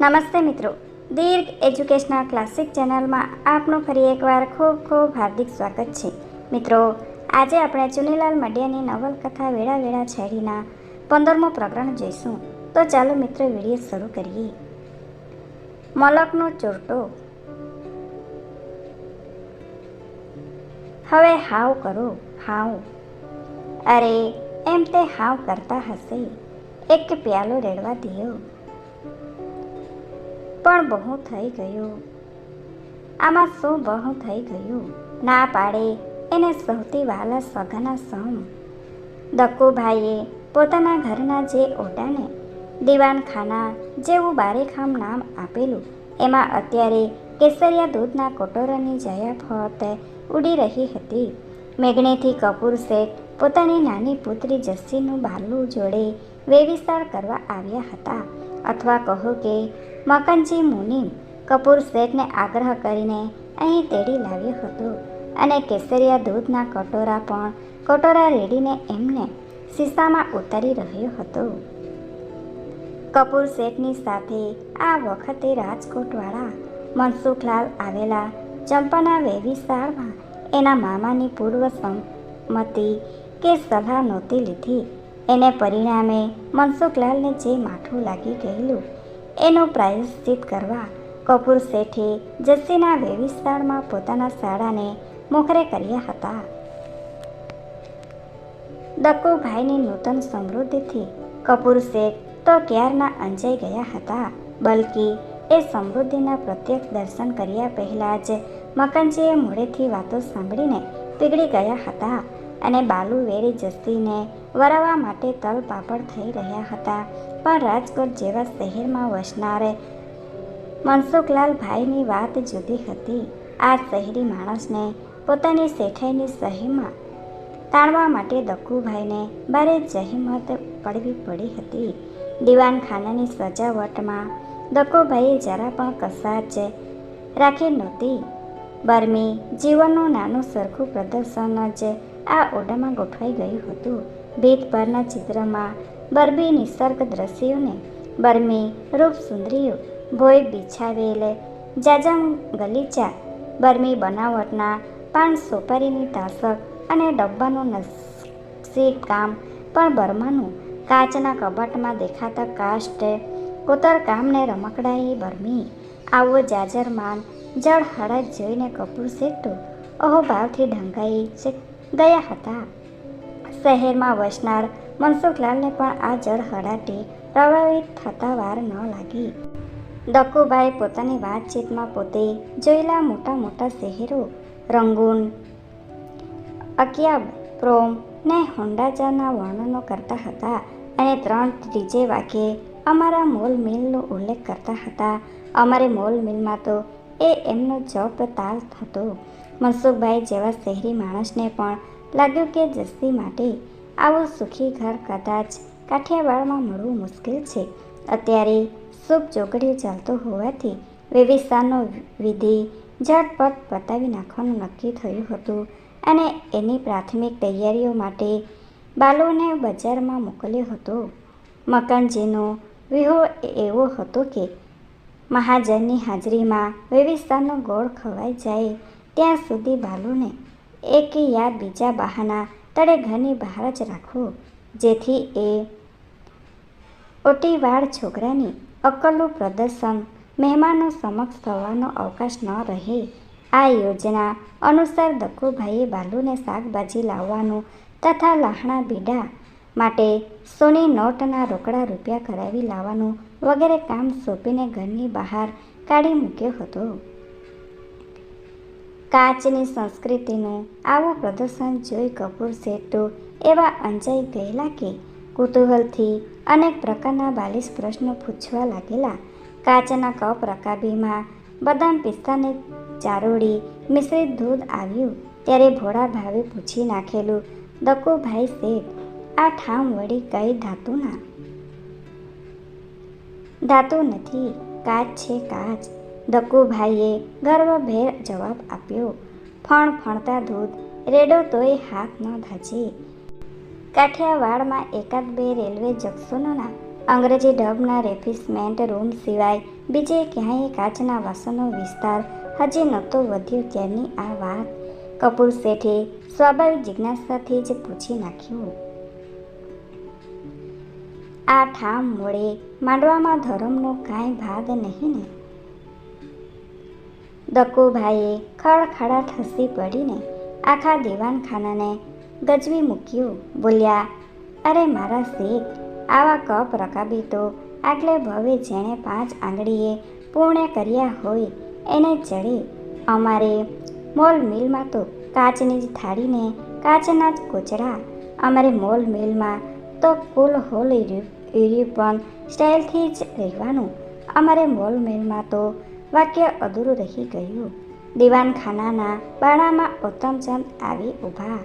નમસ્તે મિત્રો. દીર્ઘ educational classic ચેનલમાં આપનું ફરી એકવાર ખૂબ ખૂબ હાર્દિક સ્વાગત છે. મિત્રો, આજે આપણે ચુનીલાલ મડિયાની નવલકથા વેળા વેળા છેડીના પંદરમો પ્રકરણ જોઈશું. તો ચાલો મિત્રો, વીડિયો શરૂ કરીએ. મલકનો ચોરટો. હવે હાવ કરો, હાવ. અરે, એમ તે હાવ કરતા હશે. એક પ્યાલો રેડવા દિયો. પણ બહુ થઈ ગયું. આમાં શું બહુ થઈ ગયું? ના પાડે, એને સૌથી વાલા સગાના સમ દક્કુભાઈએ પોતાના ઘરના જે ઓટાને દિવાનખાના જેવું બારેખામ નામ આપેલું, એમાં અત્યારે કેસરિયા દૂધના કોટોરાની જયાફત ઉડી રહી હતી. મેઘણીથી કપૂર શેઠ પોતાની નાની પુત્રી જસ્સીનું બારલું જોડે વેવિસ્તાર કરવા આવ્યા હતા. અથવા કહો કે મકનજી મુનિમ કપૂર શેઠને આગ્રહ કરીને અહીં તેડી લાવ્યો હતો. અને કેસરિયા દૂધના કટોરા પણ કટોરા રેડીને એમને શીશામાં ઉતારી રહ્યો હતો. કપૂર શેઠની સાથે આ વખતે રાજકોટવાળા મનસુખલાલ આવેલા ચંપાના વેવિસ્તારમાં એના મામાની પૂર્વ સંમતિ કે સલાહ નહોતી લીધી. એને પરિણામે મનસુખલાલને જે માઠું લાગી ગયેલું, એનું પ્રાયશ્ચિત કરવા કપૂર શેઠે જસ્સીના વેવિસ્તારમાં પોતાના શાળાને મોખરે કર્યા હતા. દક્કુભાઈની નૂતન સમૃદ્ધિથી કપૂર શેઠ તો ક્યારના અંજાઈ ગયા હતા, બલકી એ સમૃદ્ધિના પ્રત્યક્ષ દર્શન કર્યા પહેલાં જ મકનજીએ મોડેથી વાતો સાંભળીને પીગળી ગયા હતા અને બાલુ વેરી જસ્તીને વરાવવા માટે તલ પાપડ થઈ રહ્યા હતા. પણ રાજકોટ જેવા શહેરમાં વસનારે મનસુખલાલ ભાઈની વાત જુદી હતી. આ શહેરી માણસને પોતાની શેઠાઈની સહીમાં તાણવા માટે દક્કુભાઈને ભારે જહેમત પડવી પડી હતી. દિવાનખાનાની સજાવટમાં દક્કુભાઈએ જરા પણ કસાચ રાખી નહોતી. બર્મી જીવનનું નાનું સરખું પ્રદર્શન જ આ ઓરડામાં ગોઠવાઈ ગયું હતું. ભીત પરના ચિત્રમાં બરબી નિસર્ગ દ્રશ્યોને બર્મી રૂપ સુંદરીઓ ભોય બિછાવેલ જાજમ ગલીચા બર્મી બનાવટના પાન સોપારીની તાસક અને ડબ્બાનું નકશી કામ પણ બર્માનું. કાચના કબાટમાં દેખાતા કાષ્ટ કોતરકામને રમકડાએ બરમી. આવો જાજરમાન જળ હળદ જોઈને કપૂર શેઠો અહોભાવથી ઢંકાઈ ગયા હતા. શહેરમાં વસનાર મનસુખલાલને પણ આ જળ હળાટી પ્રભાવિત થતા વાર ન લાગી. દક્કુભાઈ પોતાની વાતચીતમાં પોતે જોયેલા મોટા મોટા શહેરો, રંગૂન, અકિયાબ, પ્રોમ ને હોન્ડાજાના વર્ણનો કરતા હતા અને ત્રણ ત્રીજે વાક્યે અમારા મોલ મિલનો ઉલ્લેખ કરતા હતા. અમારે મોલ મિલમાં તો એ એમનો જપ તાલ હતો મનસુખભાઈ જેવા શહેરી માણસને પણ લાગ્યું કે જસ્તી માટે આવું સુખી ઘર કદાચ કાઠિયાવાડમાં મળવું મુશ્કેલ છે. અત્યારે શુભ ચોકડી ચાલતો હોવાથી વ્યવસ્થાનો વિધિ ઝટપટ પતાવી નાખવાનું નક્કી થયું હતું અને એની પ્રાથમિક તૈયારીઓ માટે બાલુને બજારમાં મોકલ્યો હતો. મકાનજીનો વિહો એવો હતો કે મહાજનની હાજરીમાં વ્યવસ્થાનો ગોળ ખવાઈ જાય ત્યાં સુધી બાલુને એક યા બીજા બહાના તળે ઘરની બહાર જ રાખવું. જેથી એ ઓટીવાળ છોકરાની અક્કલનું પ્રદર્શન મહેમાનો સમક્ષ થવાનો અવકાશ ન રહે. આ યોજના અનુસાર દક્કુભાઈએ બાલુને શાકભાજી લાવવાનું તથા લાહણા બીડા માટે સોની નોટના રોકડા રૂપિયા કરાવી લાવવાનું વગેરે કામ સોંપીને ઘરની બહાર કાઢી મૂક્યો હતો. કાચની સંસ્કૃતિનું આવું પ્રદર્શન જોઈ કપૂર શેઠો એવા અંજાઈ ગયેલા કે કુતૂહલથી અનેક પ્રકારના બાલિશ પ્રશ્નો પૂછવા લાગેલા. કાચના કપ રકાબીમાં બદામ પિસ્તાની ચારોડી મિશ્રિત દૂધ આવ્યું. ત્યારે ભોળા ભાવે પૂછી નાખેલું દકુભાઈ શેઠ, આ ઠામ વળી કઈ ધાતુના? ધાતુ નથી, કાચ છે કાચ. દક્કુભાઈએ ગર્વભેર જવાબ આપ્યો. ફણ ફણતા દૂધ રેડો તોય હાથ ન ધાજે કાઠિયાવાડમાં એકાદ બે રેલવે જંક્શનોના અંગ્રેજી ડબના રેફિસમેન્ટ રૂમ સિવાય બીજે ક્યાંય કાચના વાસણનો વિસ્તાર હજી નહોતો વધ્યો ત્યારની આ વાત. કપૂર શેઠે સ્વાભાવિક જિજ્ઞાસાથી જ પૂછી નાખ્યું. આ ઠામ મોડે માંડવામાં ધર્મનો કાંઈ ભાગ નહીં ને દક્કુભાઈએ ખડખડાટ હસી પડીને આખા દીવાનખાનાને ગજવી મૂક્યું. બોલ્યા, અરે મારા શેઠ, આવા કપ રકાબી તો આટલે ભવે જેણે પાંચ આંગળીએ પૂર્ણ કર્યા હોય એને ચડે. અમારે મોલ મિલમાં તો કાચની જ થાળીને કાચના જ કોચડા. અમારે મોલ મિલમાં તો કુલ હોલ યુરિપન સ્ટાઇલથી જ રહેવાનું. અમારે મોલ મિલમાં તો વાક્ય અધૂરું રહી ગયું. દીવાનખાનાના બાણામાં ઉત્તમચંદ આવી ઊભા.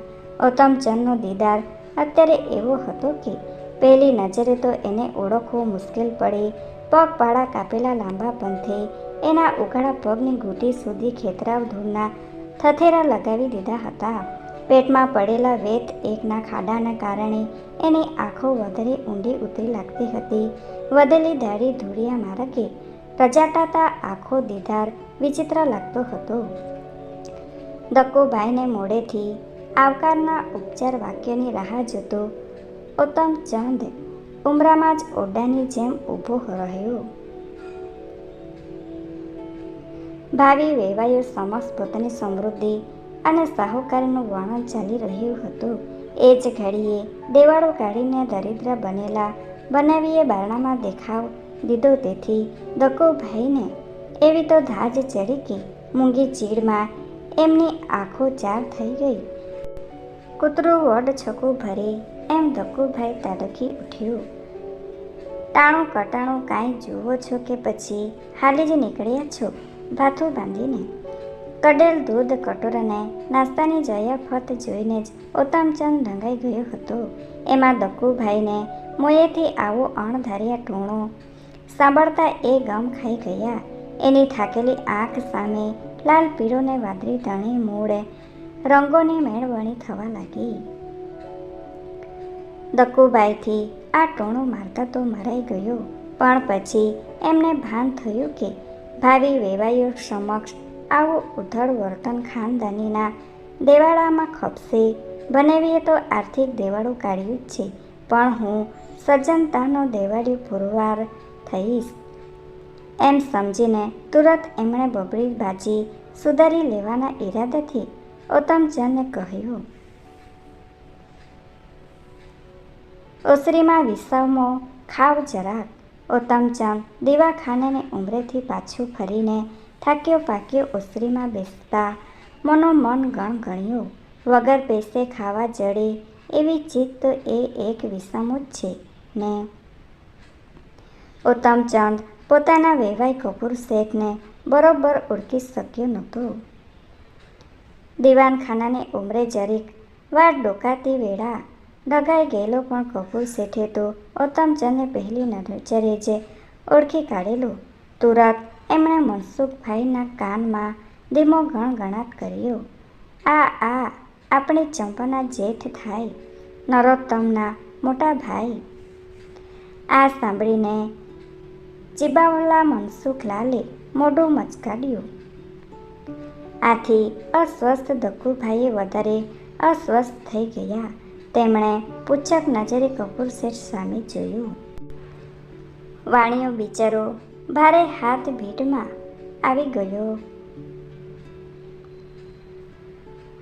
ઉત્તમચંદનો દીદાર અત્યારે એવો હતો કે પહેલી નજરે તો એને ઓળખવું મુશ્કેલ પડે. પગપાળા કાપેલા લાંબા પંથે એના ઉઘાડા પગની ઘૂંટી સુધી ખેતરાવ ધૂળના થથેરા લગાવી દીધા હતા. પેટમાં પડેલા વેત એકના ખાડાના કારણે એની આંખો વધારે ઊંડી ઉતરી લાગતી હતી. વધેલી દાઢી ધૂળિયા માર્ગે રજાટાતા આખો દીધાર વિચિત્ર લાગતો હતો. દક્કુભાઈને મોડેથી આવકારના ઉપચાર વાક્યની રાહ જોતો ઉત્તમચંદ ઉમરામાં જ ઓરડાની જેમ ઊભો રહ્યો. ભાવિ વેવાયો સમક્ષ પોતાની સમૃદ્ધિ અને સાહુકારીનું વર્ણન ચાલી રહ્યું હતું. એ જ ઘડીએ દેવાળો કાઢીને દરિદ્ર બનેલા બનાવીએ બારણામાં દેખાવ દીધો તેથી દક્કુભાઈને એવી તો ધાજ ચડી કે મૂંગી ચીડમાં એમની આંખો ચાર થઈ ગઈ. કૂતરું વડ છકું ભરે એમ ધક્કુભાઈ તાડકી ઉઠ્યું. ટાણું કટાણું કાંઈ જુઓ છો કે પછી હાલી જ નીકળ્યા છો? ભાથું બાંધીને. કડેલ દૂધ કટોરાને નાસ્તાની જયાફત જોઈને જ ઉત્તમચંદ રંગાઈ ગયો હતો. એમાં દક્કુભાઈને મોયેથી આવો અણધાર્યા ટૂણો સાંભળતા એ ગમ ખાઈ ગયા. એની થાકેલી આંખ સામે લાલ પીળો ને વાદળી તણી મૂળ રંગોની મેળવણી થવા લાગી. દક્કુબાઈથી આ ટોણો મારતા તો મરાઈ ગયો, પણ પછી એમને ભાન થયું કે ભાવિ વેવાઈઓ સમક્ષ આવું ઉધળ વર્તન ખાનદાનીના દેવાળામાં ખપશે. બનેવીએ તો આર્થિક દેવાળું કાઢ્યું જ છે, પણ હું સજ્જનતાનો દેવાળી પુરવાર થઈશ. એમ સમજીને તુરત એમણે બબડી બાજી સુધારી લેવાના ઈરાદાથી ઉત્તમચંદને કહ્યું ઓસરીમાં વિસવમો, ખાવ જરાક. ઉત્તમચંદ દીવાખાનેને ઉંમરેથી પાછું ફરીને થાક્યો પાક્યો ઓસરીમાં બેસતા મનોમન ગણગણ્યું. વગર પૈસે ખાવા જડે એવી ચીજ તો એ એક વિષમ જ છે ને? ઉત્તમચંદ પોતાના વેવાઈ કપૂર શેઠને બરોબર ઓળખી શક્યો નહોતો. દીવાનખાનાની ઉમરે જરીક વાર ડોકાતી વેળા ડગાઈ ગયેલો પણ કપૂર શેઠે તો ઉત્તમચંદને પહેલી નજરે જે ઓળખી કાઢેલો. તુરત એમણે મનસુખભાઈના કાનમાં ધીમો ગણગણાટ કર્યો. આ આ, આપણે ચંપાના જેઠ થાય, નરોત્તમના મોટા ભાઈ. આ સાંભળીને ચીબાવલા મનસુખલાલે મોઢું મચકાડ્યું. આથી અસ્વસ્થ દક્કુભાઈએ વધારે અસ્વસ્થ થઈ ગયા. તેમણે પૂછક નજરે કપૂર શેઠ સામે જોયું. વાણીઓ બિચારો ભારે હાથ ભીડમાં આવી ગયો.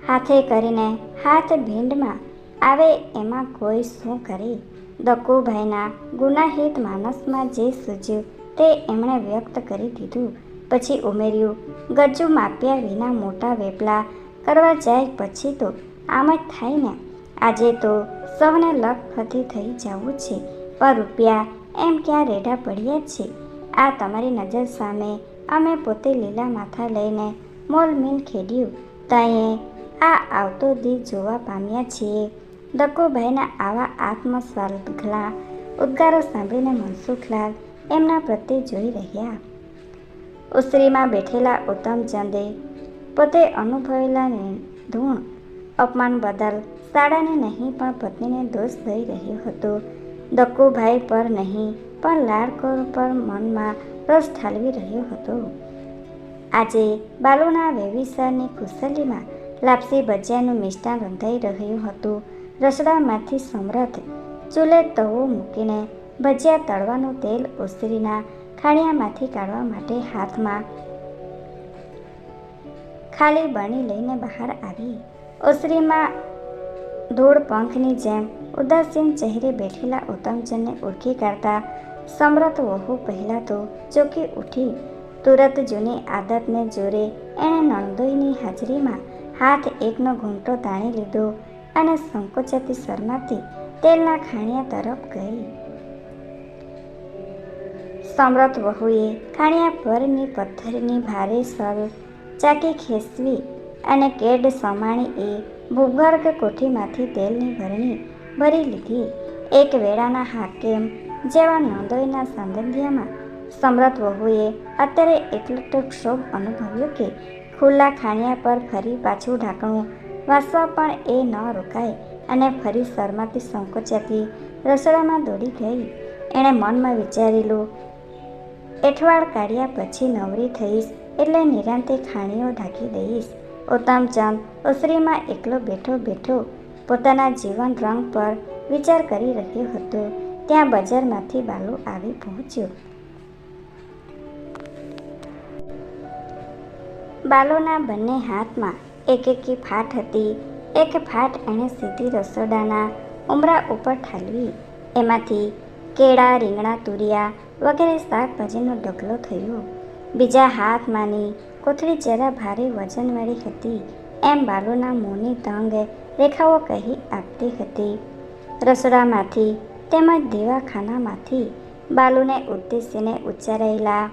હાથે કરીને હાથ ભીંડમાં આવે એમાં કોઈ શું કરે? દક્કુભાઈના ગુનાહિત માનસમાં જે સૂજ્યું તે એમણે વ્યક્ત કરી દીધું. પછી ઉમેર્યું ગજ્જુ માપ્યા વિના મોટા વેપલા કરવા જાય પછી તો આમ જ થાય ને. આજે તો સૌને લખપતિ થઈ જવું છે, પણ રૂપિયા એમ ક્યાં રેડા પડ્યા છે? આ તમારી નજર સામે અમે પોતે લીલા માથા લઈને મોલ મીન ખેડ્યું. તઈએ આ આવતો દી જોવા પામ્યા છીએ. દક્કોભાઈના આવા આત્મસ્વાર્થલા ઉદ્ગારો સાંભળીને મનસુખલાલ એમના પ્રત્યે જોઈ રહ્યા. ઉસરીમાં બેઠેલા ઉત્તમચંદે પોતે અનુભવેલા ધૂણ અપમાન બદલ શાળાને નહીં પણ પત્નીને દોષ દઈ રહ્યો હતો. દક્કુભાઈ પર નહીં, પણ લાડકોર પર મનમાં રસ ઠાલવી રહ્યો હતો. આજે બાલુના વેવિસરની કુશલીમાં લાપસી ભજીયાનું મિષ્ટાન રંધાઈ રહ્યું હતું. રસડામાંથી સમ્રાટ ચૂલે તવો મૂકીને ભજીયા તળવાનું તેલ ઓસરીના ખાણિયામાંથી કાઢવા માટે હાથમાં ખાલી બની લઈને બહાર આવી. ઓસરીમાં ધૂળ પંખની જેમ ઉદાસીન ચહેરે બેઠેલા ઉત્તમચંદને ઓળખી કાઢતા સમરથ વહુ પહેલાં તો ચોકી ઉઠી. તુરત જૂની આદતને જોરે એણે નણદોઈની હાજરીમાં હાથ એકનો ઘૂંટો તાણી લીધો અને સંકોચાતી શરમાતી તેલના ખાણિયા તરફ ગઈ. સમરથ વહુએ ખાણિયા પરની પથ્થરની ભારે સર ચાકી ખેંચવી અને કેડ સમાણી એ ભૂગર્ભ કોઠીમાંથી તેલની ભરણી ભરી લીધી. એક વેળાના હાકેમ જેવા નોંધોઈના સાંગધ્યમાં સમરથ વહુએ અત્યારે એટલો તો ક્ષોભ અનુભવ્યો કે ખુલ્લા ખાણિયા પર ફરી પાછું ઢાંકણું વાસવા પણ એ ન રોકાય અને ફરી શરમાતી સંકોચ્યાથી રસોડામાં દોડી ગઈ. એણે મનમાં વિચારેલું એઠવાડ કાઢ્યા પછી નવરી થઈશ એટલે નિરાંતે ખાણીઓ ઢાંકી દઈશ. ઉત્તમચંદ ઓસરીમાં એકલો બેઠો બેઠો પોતાના જીવન રંગ પર વિચાર કરી રહ્યો હતો. ત્યાં બજારમાંથી બાલુ આવી પહોંચ્યો. બાલુના બંને હાથમાં એક એકી ફાટ હતી. એક ફાટ એણે સીધી રસોડાના ઉમરા ઉપર ઠાલવી. એમાંથી કેળા, રીંગણા, તુરિયા વગેરે શાકભાજીનો ઢગલો થયો. બીજા હાથમાંની કોથળી જરા ભારે વજનવાળી હતી. એમ બાલુના મોંની તંગ રેખાઓ કહી આપતી હતી. રસોડામાંથી તેમજ દીવાખાનામાંથી બાલુને ઉદ્દેશીને ઉચ્ચારાયેલા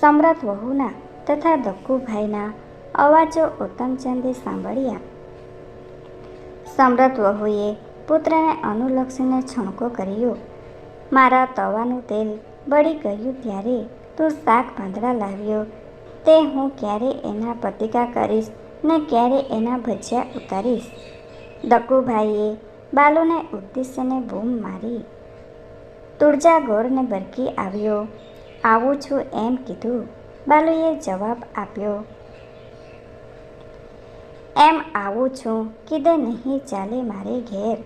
સમ્રાટ વહુના તથા દક્કુભાઈના અવાજો ઉત્તમચંદે સાંભળ્યા. સમ્રત વહુએ પુત્રને અનુલક્ષીને છણકો કર્યો. મારા તવાનું તેલ બળી ગયું ત્યારે તું શાક ભાંદડા લાવ્યો. તે હું ક્યારે એના પતિકા કરીશ ને ક્યારે એના ભજીયા ઉતારીશ? દક્કુભાઈએ બાલુને ઉદ્દેશ્યને બૂમ મારી તુળજા ગોરને બરકી આવ્યો. આવું છું એમ કીધું. બાલુએ જવાબ આપ્યો. એમ આવું છું, કીધે નહીં ચાલે મારે ઘેર.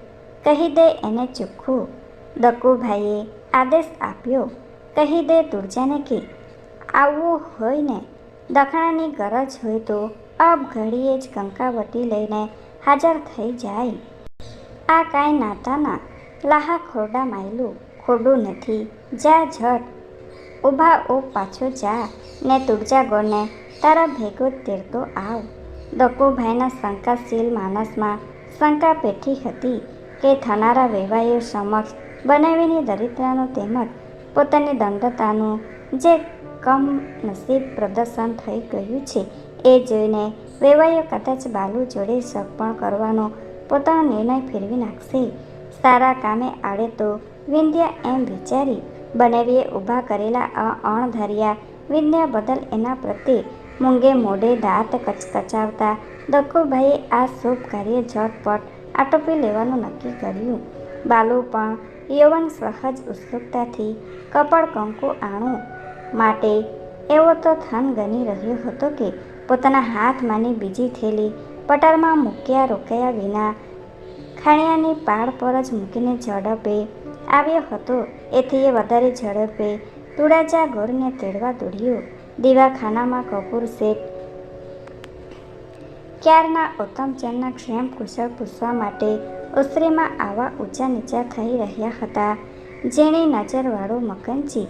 કહી દે એને ચોખ્ખું. દક્કુભાઈએ આદેશ આપ્યો. કહી દે તુળજાને કે આવવું હોય ને, દખણાની ગરજ હોય તો અબ ઘડીએ જ કંકાવટી લઈને હાજર થઈ જાય. આ કાંઈ નાતાના લાહા ખોરડા માયલું ખોડું નથી. જા ઝટ ઊભા ઓ પાછો જા, ને તુળજા ગોળને તારા ભેગો તેરતો આવ. દક્કુભાઈના શંકાશીલ માનસમાં શંકા પેઠી હતી કે થનારા વેવાઈઓ સમક્ષ બનાવીની દરિદ્રનું તેમજ પોતાની દંડતાનું જે કમ નસીબ પ્રદર્શન થઈ ગયું છે, એ જોઈને વેવાઈઓ કદાચ બાલુ જોડે સગપણ કરવાનો પોતાનો નિર્ણય ફેરવી નાખશે. સારા કામે આડે તો વિંધ્યા એમ વિચારી બનાવીએ ઊભા કરેલા આ અણધાર્યા વિંધ્યા બદલ એના પ્રત્યે મૂંગે મોઢે દાંત કચકચાવતા દક્કુભાઈએ આ શુભ કાર્ય ઝટપટ આટોપી લેવાનું નક્કી કર્યું. બાલુ પણ યૌવન સહજ ઉત્સુકતાથી કપડ કંકુ આણું. માટે એવો તો થન ગણી રહ્યો હતો કે પોતાના હાથમાંની બીજી થેલી પટારમાં મૂક્યા રોકાયા વિના ખાણિયાની પાળ પર જ મૂકીને ઝડપે આવ્યો હતો. એથી એ વધારે ઝડપે તુડાચા ગોરને તેડવા દોડ્યો. દીવાખાનામાં કપૂર શેઠ ક્યારના ઉત્તમચંદના ક્ષેમ કુશળ પૂછવા માટે ઉસરીમાં આવા ઊંચા નીચા થઈ રહ્યા હતા. જેની નજરવાળો મકનજી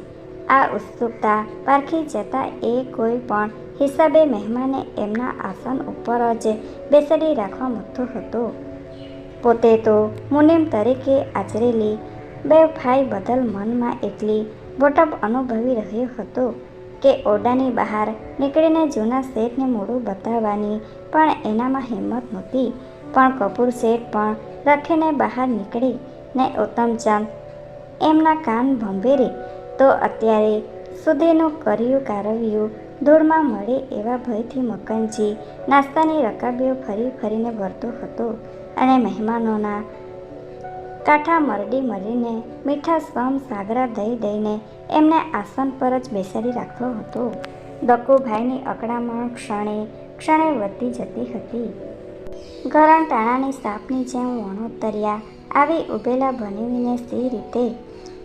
આ ઉત્સુકતા પારખી જતા એ કોઈ પણ હિસાબે મહેમાને એમના આસન ઉપર જ બેસાડી રાખવા મૂકતો હતો. પોતે તો મુનિમ તરીકે આચરેલી બે ફાઈ બદલ મનમાં એટલી બોટપ અનુભવી રહ્યો હતો. કે ઓરડાની બહાર નીકળીને જૂના શેઠને મોડું બતાવવાની પણ એનામાં હિંમત નહોતી. પણ કપૂર શેઠ પણ રખીને બહાર નીકળી ને ઉત્તમચંદ એમના કાન ભંભેરે. તો અત્યારે સુધીનું કર્યું કારવ્યું ધૂળમાં મળે એવા ભયથી મકનજી નાસ્તાની રકાબીઓ ફરી ફરીને ભરતો હતો અને મહેમાનોના કાંઠા મરડી મરીને, મીઠા સમ સાગરા દઈ દઈને એમને આસન પર જ બેસાડી રાખતો હતો. દક્કુભાઈની અકડામણ ક્ષણે ક્ષણે વધતી જતી હતી. ગરણ ટાણાની સાપની જેમ વણોતર્યા, આવી ઉભેલા બનેવીને સી રીતે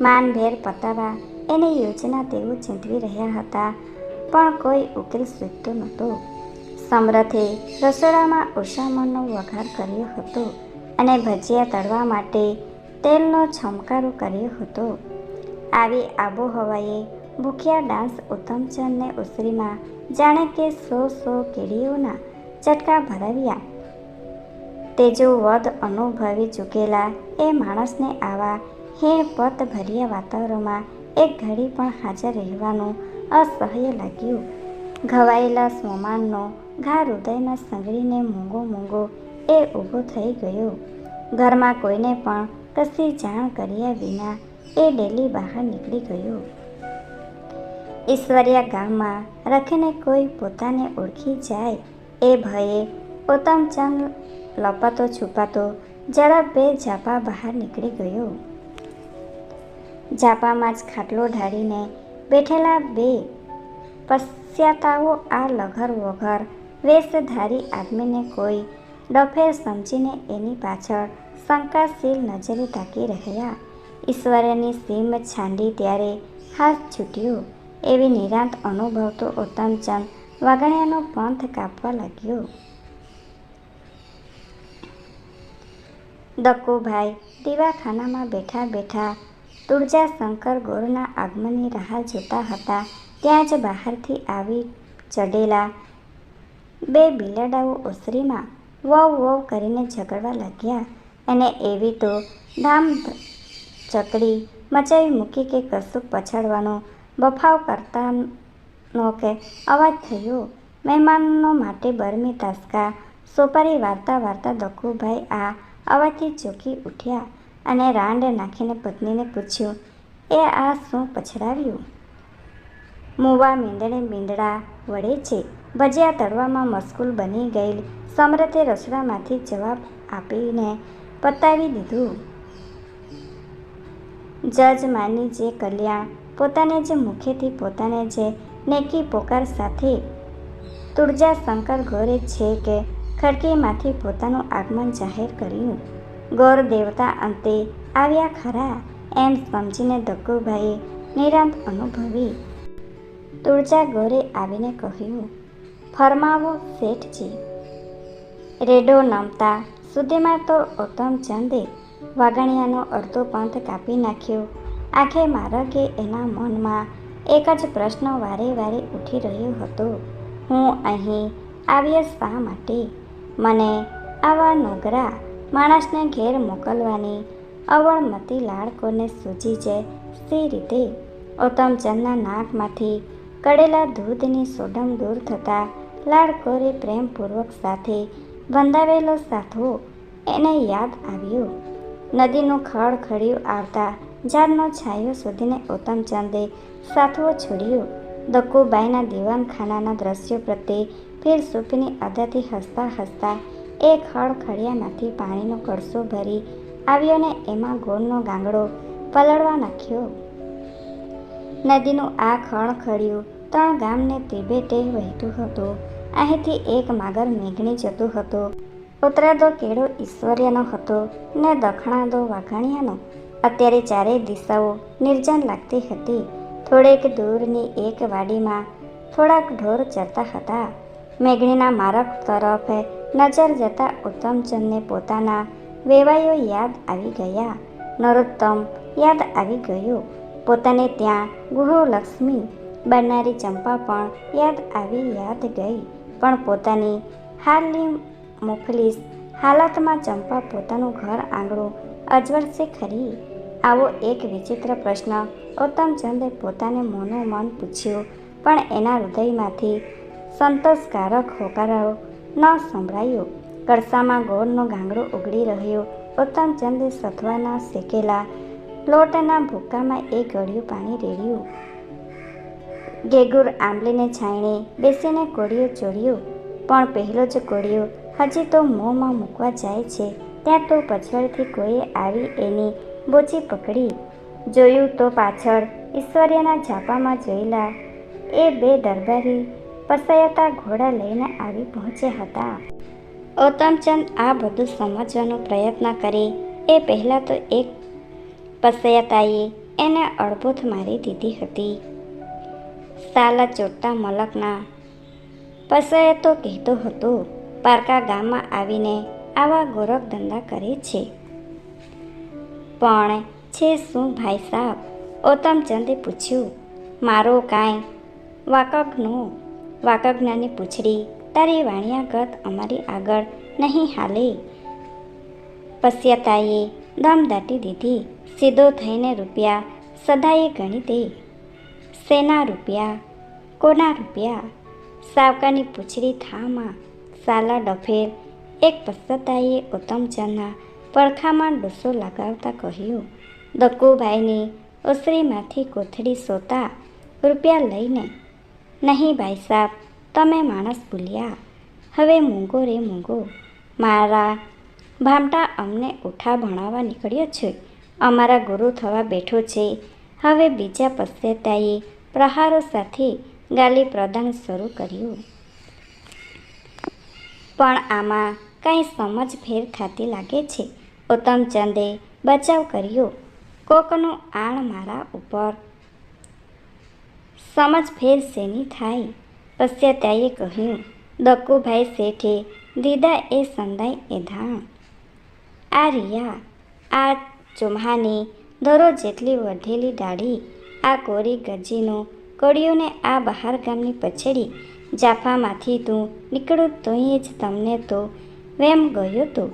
માનભેર પતાવા એની યોજના તેઓ ચીંતવી રહ્યા હતા, પણ કોઈ ઉકેલ સૂચતો નહોતો. સમરથે રસોડામાં ઉષામણનો વઘાર કર્યો હતો અને ભજીયા તળવા માટે તેલનો છમકારો કર્યો હતો. આવી આબોહવાએ ભૂખ્યા ડાન્સ ઉત્તમચંદને ઉસરીમાં જાણે કે સો સો કીડીઓના ચટકા ભરાવ્યા. તેજો વધ અનુભવી ચૂકેલા એ માણસને આવા હીણપત ભર્યા વાતાવરણમાં એક ઘડી પણ હાજર રહેવાનું અસહ્ય લાગ્યું. ઘવાયેલા સ્વમાનનો ઘા હૃદયમાં સંગળીને મૂંગો મૂંગો એ ઊભો થઈ ગયો. ઘરમાં કોઈને પણ કશી જાણ કર્યા વિના એ ડેલી બહાર નીકળી ગયો. ઈશ્વરિયા ગામમાં રખીને કોઈ પોતાને ઓળખી જાય એ ભયે ઉત્તમચંદ લપાતો છુપાતો ઝડપે ઝાપા બહાર નીકળી ગયો. ઝાપામાં જ ખાટલો ઢાળીને બેઠેલા બે પશ્ચાતાઓ આ લઘર વઘર વેશધારી આદમીને કોઈ ડફેર સમજીને એની પાછળ શંકાશીલ નજરે તાકી રહ્યા. ઈશ્વરની સીમ છાંડી ત્યારે હાથ છૂટ્યો. એવી નિરાંત અનુભવતો ઉત્તમચંદ વાગણિયાનો પંથ કાપવા લાગ્યો. દક્કુભાઈ દીવાખાનામાં બેઠા બેઠા તુળજા શંકર ગોરના આગમનની રાહ જોતા હતા. ત્યાં જ બહારથી આવી ચડેલા બે બિલાડાઓ ઓસરીમાં વવ વવ કરીને ઝઘડવા લાગ્યા. અને એવી તો ધામ ચકડી મચાવી મૂકી કે કશુંક પછાડવાનો બફાવ કરતાનો કે અવાજ થયો. મહેમાનો માટે બરમી તાસકા, સોપારી વાર્તા વાર્તા દક્કુભાઈ આ અવાજથી ચોકી ઉઠ્યા અને રાંડ નાખીને પત્નીને પૂછ્યું, એ આ શું પછડાવ્યું? મુવા મીંદડે મીંદડા વળે છે. ભજીયા તળવામાં મસ્કુલ બની ગયેલ સમરથે રસોડામાંથી જવાબ આપીને પતાવી દીધું. જજ માની જે કલ્યાણ, પોતાને જે મુખેથી પોતાને જે નેકી પોકાર સાથે તુળજા શંકર ગોરે છે કે ખડકીમાંથી પોતાનું આગમન જાહેર કર્યું. ગોર દેવતા અંતે આવ્યા ખરા એમ સમજીને દક્કુભાઈએ નિરાંત અનુભવી. તુળજા ગોરે આવીને કહ્યું, ફરમાવો શેઠજી. રેડો નમતા સુધીમાં તો ઉત્તમચંદે વાગણિયાનો અડધો પંથ કાપી નાખ્યો. આખે માર્ગે એના મનમાં એક જ પ્રશ્ન વારે વારે ઉઠી રહ્યો હતો. હું અહીં આવ્યો શા માટે? મને આવા નોગરા માણસને ઘેર મોકલવાની અવળમતી લાડકોને સૂજી જાય તે રીતે? ઉત્તમચંદના નાકમાંથી કડેલા દૂધની સોડમ દૂર થતાં લાડકોરે પ્રેમપૂર્વક સાથે બંધાવેલો સાથવો એને યાદ આવ્યું. નદીનું ખળખળિયું આવતા ઝાડનો છાંયો શોધીને ઉત્તમચંદે સાથવો છોડ્યો. દક્કુબાઈના દીવાનખાનાના દ્રશ્યો પ્રત્યે ફીર સૂપની અદાથી હસતા હસતા એ ખળખળિયામાંથી પાણીનો કળશો ભરી આવ્યો ને એમાં ગોળનો ગાંગડો પલળવા નાખ્યો. નદીનું આ ખળખળિયું ત્રણ ગામને ત્રિભેટે વહેતું હતું. અહીંથી એક માગર મેઘણી જતું હતું. ઉત્તરાદો કેળો ઈશ્વર્યનો હતો ને દખણાદો વાઘાણિયાનો. અત્યારે ચારેય દિશાઓ નિર્જન લાગતી હતી. થોડેક દૂરની એક વાડીમાં થોડાક ઢોર ચરતા હતા. મેઘણીના મારક તરફ નજર જતા ઉત્તમચંદને પોતાના વેવાઈઓ યાદ આવી ગયા. નરોત્તમ યાદ આવી ગયો. પોતાને ત્યાં ગુહુલક્ષ્મી બનનારી ચંપા પણ યાદ આવી યાદ ગઈ. પણ પોતાની હાલની મુફલીસ હાલતમાં ચંપા પોતાનું ઘર આંગણું અજવળશે ખરી? આવો એક વિચિત્ર પ્રશ્ન ઉત્તમચંદે પોતાને મનોમન પૂછ્યો, પણ એના હૃદયમાંથી સંતોષકારક હોકારો ન સંભળાયો. કળસામાં ગોળનો ગાંગડો ઉગડી રહ્યો. ઉત્તમચંદે સથવાના શેકેલા લોટના ભૂક્કામાં એક ગળ્યું પાણી રેડ્યું. ગેગુર આંબલીને છાંયણે બેસીને કોળિયો ચોળ્યો પણ પહેલો જ કોળિયો હજી તો મોંમાં મૂકવા જાય છે, ત્યાં તો પછવાડથી કોઈએ આવી એની બોચી પકડી. જોયું તો પાછળ ઈશ્વર્યના ઝાપામાં જોયેલા એ બે દરબારી પસાયતા ઘોડા લઈને આવી પહોંચ્યા હતા. ઉત્તમચંદ આ બધું સમજવાનો પ્રયત્ન કરે, એ પહેલાં તો એક પસયતાએ એને અડભૂત મારી દીધી હતી. સાલા ચોટતા મલકના પસયે તો કહેતો હતો, પારકા ગામમાં આવીને આવા ગોરખ ધંધા કરે છે. પણ છે શું ભાઈ સાહેબ ઓતમચંદે પૂછ્યું. મારો કાંઈ વાકગનો વાકજ્ઞાની પૂછડી, તારી વાણિયાગત અમારી આગળ નહીં હાલે. પશ્યતાએ દમ દાટી દીધી. સીધો થઈને રૂપિયા સદાએ ગણી દે. શેના રૂપિયા, કોના રૂપિયા? સાવકાની પૂછડી થામાં, સાલા ડફેર, એક પશ્ચતાએ ઉત્તમચંદના પડખામાં ડોસો લગાવતા કહ્યું, દક્કુભાઈની ઓસરીમાંથી કોથળી સોતા રૂપિયા લઈને. નહીં ભાઈ સાહેબ તમે માણસ ભૂલ્યા. હવે મૂંગો રે મૂંગો. મારા ભામટા અમને ઉઠા ભણાવવા નીકળ્યો છે. અમારા ગુરુ થવા બેઠો છે. હવે બીજા પશ્ચાતાએ પ્રહારો સાથે ગાલી પ્રદાન શરૂ કર્યું. પણ આમાં કંઈ સમજ ફેર ખાતી લાગે છે. ઉત્તમચંદે બચાવ કર્યો. કોકનું આણ મારા ઉપર. સમજ ફેર શેની થાય? પશ્ચાત્યાએ કહ્યું, દક્કુભાઈ શેઠે દીદા એ સંદાય એ ધાણ. આ રિયા, આ ચુમ્હાની દરો જેટલી વધેલી દાઢી આ કોરી ગજીનો કડિયોને આ બહાર ગામની પછેડી જાફામાંથી તું નીકળું તોય જ તમને તો વેમ ગયો તો.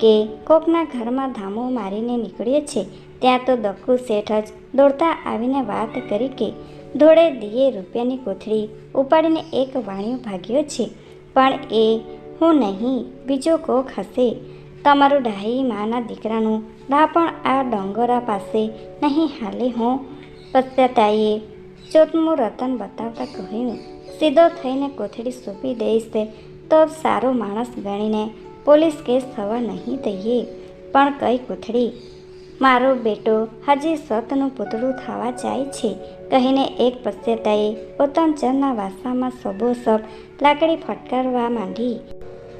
કે કોકના ઘરમાં ધામો મારીને નીકળ્યો છે, ત્યાં તો દક્કુ શેઠ જ દોડતા આવીને વાત કરી કે, ધોળે દીએ રૂપિયાની કોથળી ઉપાડીને એક વાણિયો ભાગ્યો છે, પણ એ હું નહીં, બીજો કોક હશે. તમારું ડાહી માના દીકરાનું પણ આ ડોંગરા પાસે નહીં હાલે હું. પશ્ચાતાઈએ ચોથમું રતન બતાવતા કહ્યું, સીધો થઈને કોથળી સોંપી દઈશ તો સારો માણસ ગણીને પોલીસ કેસ થવા નહીં દઈએ. પણ કઈ કોથળી? મારો બેટો હજી સતનું પૂતળું થવા જાય છે. કહીને એક પશ્ચાતાએ ઉત્તમચંદના વાસામાં સબોસબ લાકડી ફટકારવા માંડી.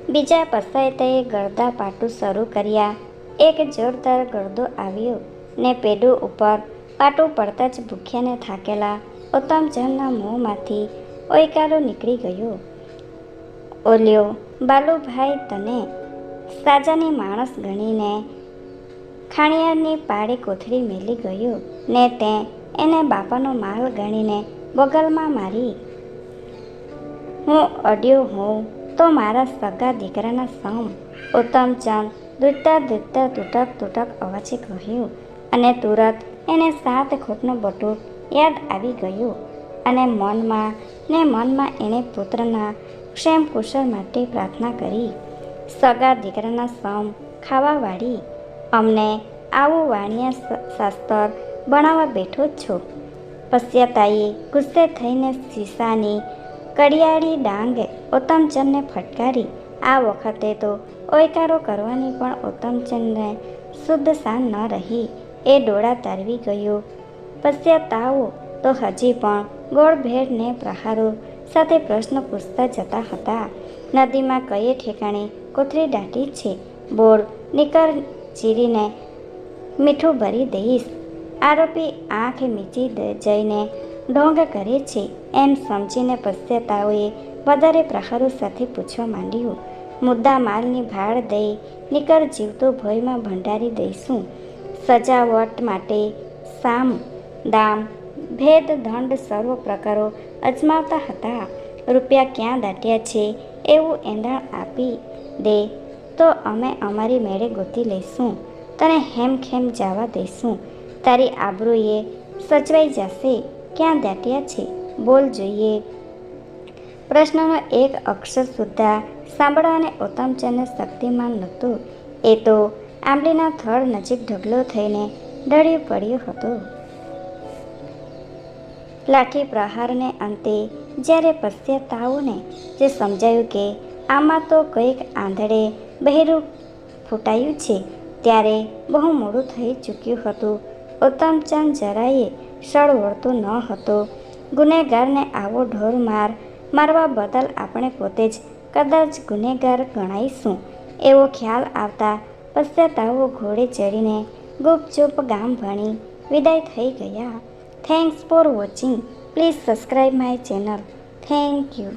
બીજા પશ્ચાતાએ ગળદા પાટું શરૂ કર્યા. એક જોરદાર ગળદો આવ્યો ને પેડું ઉપર પાટું પડતા જ ભૂખ્યાને થાકેલા. ઉત્તમચંદના મોંમાંથી ઓયકારો નીકળી ગયો. ઓલ્યો, બાલુભાઈ, તને સાજાની માણસ ગણીને ખાણિયાની પાડે કોથળી મેલી ગયો ને તે એને બાપાનો માલ ગણીને બગલમાં મારી. હું અડ્યો હોઉં તો મારા સગા દીકરાના સમ ઉત્તમચંદ દૂધતા દૂધતા તૂટક તૂટક અવાજે કહ્યું અને તુરત એને સાત ખોટનું બટુક યાદ આવી ગયું અને મનમાં ને મનમાં એણે પુત્રના ક્ષેમ કુશળ માટે પ્રાર્થના કરી. સગા દીકરાના સમ ખાવા વાળી, અમને આવું વાણિયા શાસ્ત્ર બનાવવા બેઠો જ છો. પશ્યતાએ ગુસ્સે થઈને શીશાની કડિયાળી ડાંગ ઉત્તમચંદને ફટકારી. આ વખતે તો ઓયકારો કરવાની પણ ઉત્તમચંદને શુદ્ધ શાન ન રહી. એ ડોળા તારવી ગયો. પશ્ચાતાઓ તો હજી પણ ગોળભેરને પ્રહારો સાથે પ્રશ્ન પૂછતા જતા હતા. નદીમાં કયે ઠેકાણે કોથળી દાટી છે? બોળ નિકર ચીરીને મીઠું ભરી દઈશ. આરોપી આંખ મીચી જઈને ઢોંગ કરે છે. એમ સમજીને પશ્ચાતાઓએ વધારે પ્રહારો સાથે પૂછવા માંડ્યું, મુદ્દા માલની ભાળ દઈ, નિકર જીવતો ભયમાં ભંડારી દઈશું. સજાવટ માટે સામ, દામ, ભેદ, દંડ, સર્વ પ્રકારો અજમાવતા હતા. રૂપિયા ક્યાં દાટ્યા છે? એવું એંધાણ આપી દે, તો અમે અમારી મેળે ગોતી લઈશું. તને હેમખેમ જવા દઈશું. તારી આબરૂએ સચવાઈ જશે. ક્યાં દાટ્યા છે? બોલ જોઈએ. પ્રશ્નનો એક અક્ષર સુદ્ધા સાંભળવાને ઉત્તમચંદને શક્તિમાન નહોતું. એ તો આંબલીના થડ નજીક ઢગલો થઈને ડળી પડ્યો હતો. લાઠી પ્રહારને અંતે જ્યારે પશ્ચાતાઓને જે સમજાયું કે આમાં તો કંઈક આંધળે બહેરું ફૂટાયું છે, ત્યારે બહુ મોડું થઈ ચૂક્યું હતું. ઉત્તમચંદ જરાયે સળ વળતો ન હતો. ગુનેગારને આવો ઢોર માર મારવા બદલ આપણે પોતે જ કદાચ ગુનેગાર ગણાઈશું, એવો ખ્યાલ આવતા પશ્ચાતાવો ઘોડે ચડીને ગુપચુપ ગામ ભણી વિદાય થઈ ગયા. Thanks for watching please subscribe my channel thank you